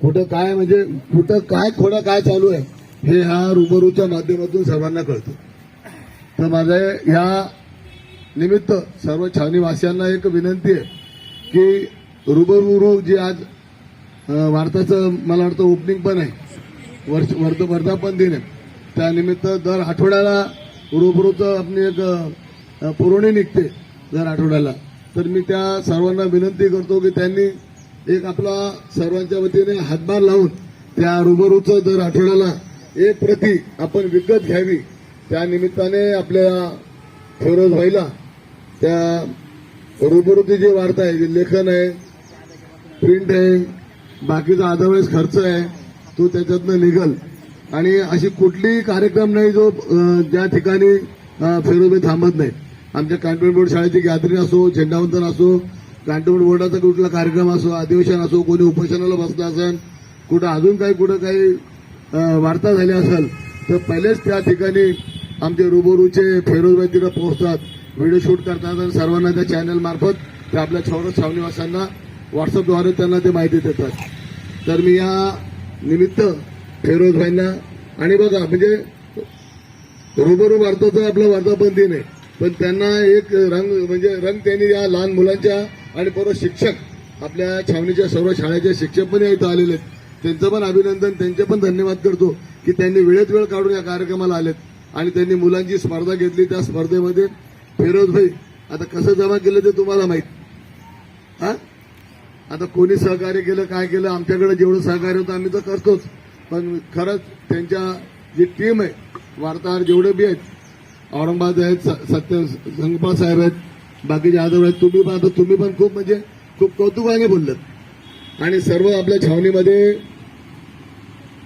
कुठं काय म्हणजे कुठं काय खोडं काय चालू आहे हे ह्या रुबरूच्या माध्यमातून सर्वांना कळतं. तर माझ्या ह्या निमित्त सर्व छावणीवासियांना एक विनंती आहे की रुबरू जी आज वार्ताचं भारताचं मला वाटतं ओपनिंग पण आहे वर्ष वर्ध वर्धापन दिन आहे. त्यानिमित्त दर आठवड्याला रुबरूचं आपली एक पुरवणी निघते दर आठवड्याला. तर मी त्या सर्वांना विनंती करतो की त्यांनी एक आपला सर्वांच्या वतीने हातभार लावून त्या रुबरूचं दर आठवड्याला एक प्रती आपण विकत घ्यावी. त्या निमित्ताने आपल्या फिरोज भाईला त्या रुबरूची जी वार्ता आहे जी लेखन आहे प्रिंट आहे बाकीचा अदरवाईज खर्च आहे तो त्याच्यातनं निघल. आणि अशी कुठलीही कार्यक्रम नाही जो ज्या ठिकाणी अं, फेरोबे थांबत नाही. आमच्या कॅन्टोन्मेंट बोर्ड शाळेची गॅदरिंग असो झेंडावंदन असो कॅन्टोन्मेंट बोर्डाचा कुठला कार्यक्रम असो अधिवेशन असो कोणी उपोषणाला बसलं असेल कुठं अजून काही कुठं काही वार्ता झाली असेल तर पहिलेच त्या ठिकाणी आमचे रुबरूचे फेरोजबाई तिथं पोहोचतात. व्हिडिओ शूट करतात आणि सर्वांना त्या चॅनल मार्फत ते आपल्या छावणी छावणीवासांना व्हॉट्सअपद्वारे त्यांना ते माहिती देतात. तर मी या निमित्त फेरोजभाईंना आणि बघा म्हणजे रुबरू भारताचा आपला वार्तापन दिन आहे. पण त्यांना एक रंग म्हणजे रंग त्यांनी या लहान मुलांच्या आणि परत शिक्षक आपल्या छावणीच्या सर्व शाळेचे शिक्षक पण या इथं आलेले आहेत. त्यांचं पण अभिनंदन त्यांचे पण धन्यवाद करतो की त्यांनी वेळेत वेळ काढून या कार्यक्रमाला आलेत. आणि त्यांनी मुलांची स्पर्धा घेतली त्या स्पर्धेमध्ये फिरोज भाई आता कसं जमा केलं ते तुम्हाला माहीत? हा? आता कोणी सहकार्य केलं काय केलं आमच्याकडे जेवढं सहकार्य होतं आम्ही तर करतोच. पण खरंच त्यांच्या जी टीम आहे वार्ताहर जेवढे बी आहेत औरंगाबाद आहेत स- सत्य संगपाळ साहेब आहेत बाकीचे आदर आहेत तुम्ही पण आता तुम्ही पण खूप म्हणजे खूप कौतुकाने बोललात. आणि सर्व आपल्या छावणीमध्ये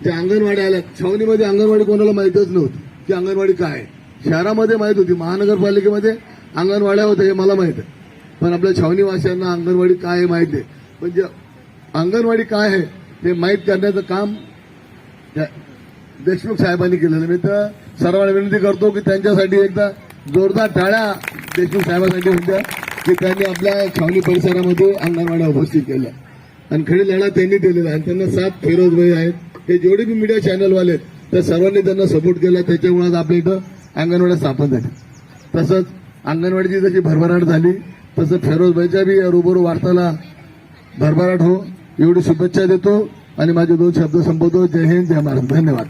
जे अंगणवाडी आल्या. छावणीमध्ये अंगणवाडी कोणाला माहीतच नव्हती. की अंगणवाडी काय? आहे. शहरामध्ये माहीत होती महानगरपालिकेमध्ये अंगणवाड्या होत्या हे मला माहीत आहे. पण आपल्या छावणीवासियांना अंगणवाडी काय आहे माहीत आहे. म्हणजे अंगणवाडी काय आहे हे माहीत करण्याचं काम देशमुख साहेबांनी केलेलं मी तर सर्वांना विनंती करतो की त्यांच्यासाठी एकदा जोरदार टाळ्या देशमुख साहेबांसाठी होत्या की त्यांनी आपल्या छावणी परिसरामध्ये अंगणवाड्या उपस्थित केल्या. आणि खरी लढा त्यांनी दिलेला आणि त्यांना सात फेरोज भाई आहेत. हे जेवढे बी मीडिया चॅनलवाले आहेत त्या सर्वांनी त्यांना सपोर्ट केला. त्याच्यामुळे आज आपल्या इथं अंगणवाड्या स्थापन झाल्या. तसंच अंगणवाडीची जशी भरभराट झाली तसं फेरोजबाईच्या बी रुबरू वार्ताला भरभराट हो. एवढी शुभेच्छा देतो. आणि माझे दोन शब्द संपवतो. जय हिंद जय महाराज धन्यवाद.